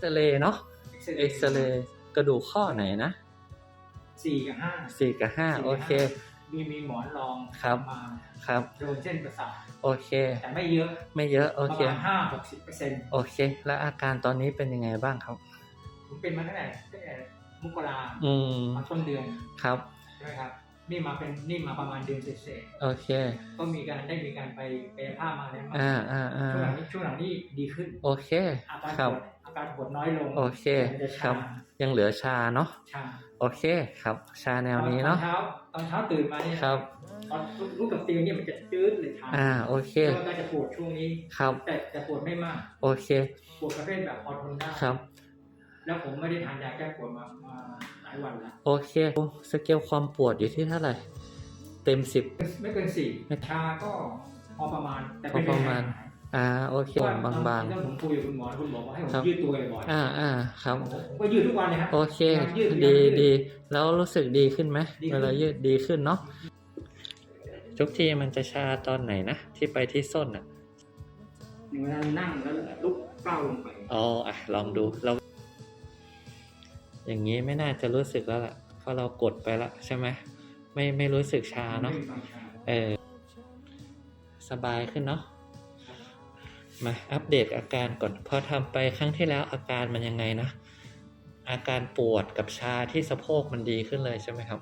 ซเรย์เนาะเอ็กซเรย์กระดูกข้อไหนนะสี่กับห้าสี่กับห้าโอเค มีมีหมอนรองครับมาครับโดนเส้นประสาทโอเค แต่ไม่เยอะไม่เยอะโอประเคมาณห้าหกสิบเปอร์เซ็นต์โอเค แล้วอาการตอนนี้เป็นยังไงบ้างครับผมเป็นมาตั้งแต่ตั้งแต่มกราอืมมาต้นเดือนครับใช่ไหมครับนี่มาเป็นนี่มาประมาณเดือนเศษโอเคๆก็มีการได้มีการไปไปภาพมาแล้วอ่าอ่าอ่าช่วงหลังนี้ช่วงหลังนี้ดีขึ้น โอเคอาการครัปบวดอา การปวดน้อยลงโอเคมันจะครัชาบยังเหลือชาเนาะชาโอเคครับ ชาแนวนี้เนาะตอนเช้าตอนเช้าตื่นมาเนี่ยครับตอนลุกกับเตียงเนี่ยมันจะจืดเลยชาอ่าโอเคแล้วก็จะปวดช่วงนี้ครับ แต่จะปวดไม่มาก โอเคปวดประเภทแบบพอทนได้ครับ แล้วผมไม่ได้ทานยาแก้ปวดมามาหลายวันแล้วโอเคสเกลความปวดอยู่ที่เท่าไหร่เต็มสิบไม่เกินสี่ชาก็พอประมาณแต่พอประมาณหาย อ่าโอเคเพราะว่าบางบางตอนที่ผมคุยกับคุณหมอคุณหมอบอกให้ผมครับยืดตัวบ่อยๆอ่าอ่าครับๆผมผมก็ยืดทุกวันเลยครับโอเคยืดดียืดดีแล้วรู้สึกดีขึ้นไหมดีขึ้นเวลายืดดีขึ้นเนาะทุกทีมันจะชาตอนไหนนะที่ไปที่ส้นอะเวลาเรานั่งแล้วลุกเป้าลงไปอ๋ออะลองดูเราอย่างนี้ไม่น่าจะรู้สึกแล้วล่ะเพราะเรากดไปละใช่ไหมไม่ไม่รู้สึกชาเนาะไม่มีความชาเออสบายขึ้นเนาะ มาอัปเดตอาการก่อน พอทำไปครั้งที่แล้วอาการมันยังไงนะ อาการปวดกับชาที่สะโพกมันดีขึ้นเลยใช่ไหมครับ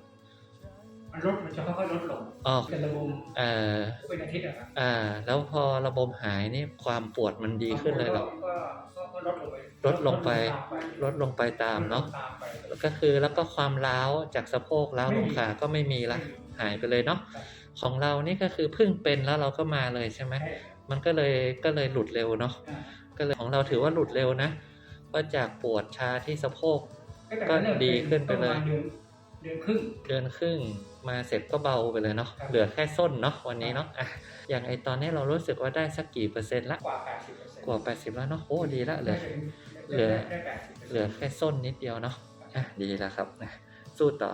มันลดมันจะค่อยๆลดลงอ๋อเป็นระบบเอ่อเป็นอาทิตย์อะครับอ่า แล้วพอระบบหายนี่ความปวดมันดีขึ้นเลยเหรอก็ก็ก็ลดลงไปลดลงไปตามไปลดลงไปตามเนาะตามไปก็คือแล้วก็ความร้าวจากสะโพกร้าวลงขาก็ไม่มีละหายไปเลยเนาะ ของเรานี่ก็คือเพิ่งเป็นแล้วเราก็มาเลยใช่ไหมมันก็เลยก็เลยหลุดเร็วเนาะก็เลยของเราถือว่าหลุดเร็วนะก็จากปวดชาที่สะโพกก็ดีขึ้นไปเลย เดือนครึ่งเดือนครึ่งมาเสร็จก็เบาไปเลยเนาะเหลือแค่ส้นเนาะวันนี้เนาะอะอย่างไอตอนนี้เรารู้สึกว่าได้สักกี่เปอร์เซ็นต์ละกว่า80เปอร์เซ็นต์กว่า80แล้วเนาะโอ้ดีละเหลือเหลือเหลือแค่ส้นนิดเดียวเนาะอะดีแล้วครับสู้ต่อ